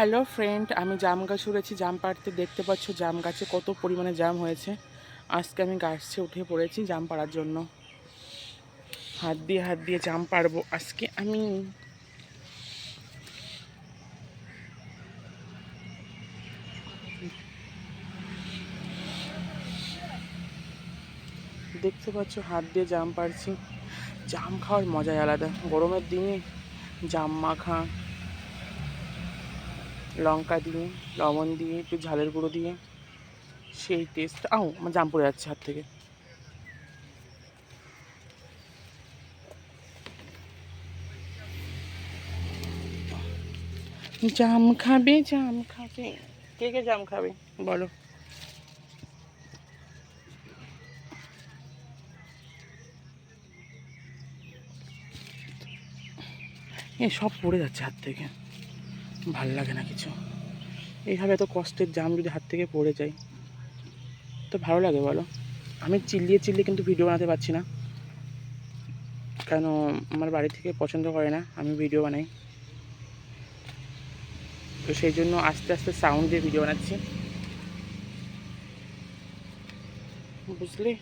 Hello friend আমি জাম গাছ উড়েছি, জাম পাড়তে দেখতে পাচ্ছ জাম গাছে কত পরিমাণে জাম হয়েছে। আজকে আমি গাছে উঠে পড়েছি জাম পাড়ার জন্য। হাত দিয়ে হাত দিয়ে জাম পারব আজকে আমি। দেখতে পাচ্ছ, হাত দিয়ে জাম পাড়ছি। জাম খাওয়ার মজাই আলাদা। গরমের দিনে জাম মাখা লঙ্কা দিয়ে, লবণ দিয়ে, একটু ঝালের গুঁড়ো দিয়ে, সেই টেস্ট আও আমার জাম পড়ে যাচ্ছে হাত থেকে। জাম খাবে জাম খাবে। কে কে জাম খাবে? বলো। এ, সব পড়ে যাচ্ছে হাত থেকে। ভালো লাগে না কিছু। এইভাবে এত কষ্টের জাম যদি হাত থেকে পড়ে যায়, তো ভালো লাগে বলো। আমি চিল্লিয়ে চিল্লিয়ে কিন্তু ভিডিও বানাতে পারছি না। কেন আমার বাড়ি থেকে পছন্দ করে না, আমি ভিডিও বানাই। তো সেই জন্য আস্তে আস্তে সাউন্ড দিয়ে ভিডিও বানাচ্ছি। বুঝলি?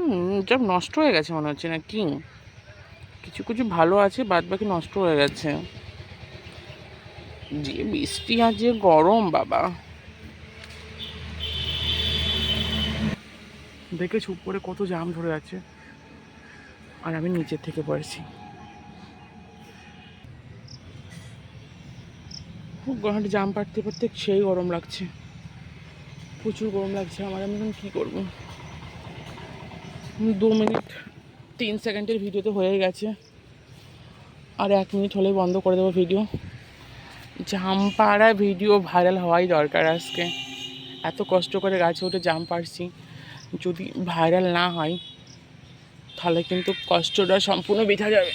হুম নষ্ট হয়ে গেছে মনে হচ্ছে না কি কিছু কিছু ভালো আছে বাদ বাকি নষ্ট হয়ে গেছে। যে বৃষ্টি আর যে গরম, বাবা। দেখেছ উপরে কত জাম ধরে আছে। আর আমি নিচের থেকে পড়েছি। খুব গরম জাম পাড়তে পারতে সেই গরম লাগছে। প্রচুর গরম লাগছে আমার। আমি এখন কী করব? দু মিনিট, তিন সেকেন্ডের ভিডিও তো হয়ে গেছে। আর এক মিনিট হলেই বন্ধ করে দেবো ভিডিও জাম পাড়া ভিডিও ভাইরাল হওয়াই দরকার আজকে। এত কষ্ট করে গাছে উঠে জাম পারছি যদি ভাইরাল না হয়, তাহলে কিন্তু কষ্টটা সম্পূর্ণ বৃথা যাবে।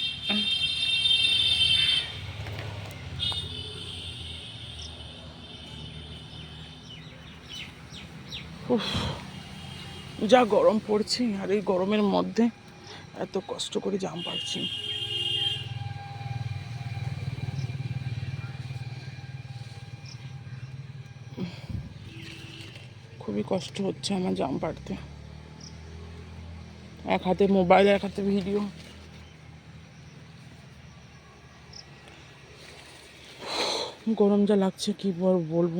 উফ। যা গরম পড়ছে, আর এই গরমের মধ্যে এত কষ্ট করে জাম পারছি খুবই কষ্ট হচ্ছে আমার জাম পাড়তে। এক হাতে মোবাইল, এক হাতে ভিডিও। গরম যা লাগছে, কি বল বলব?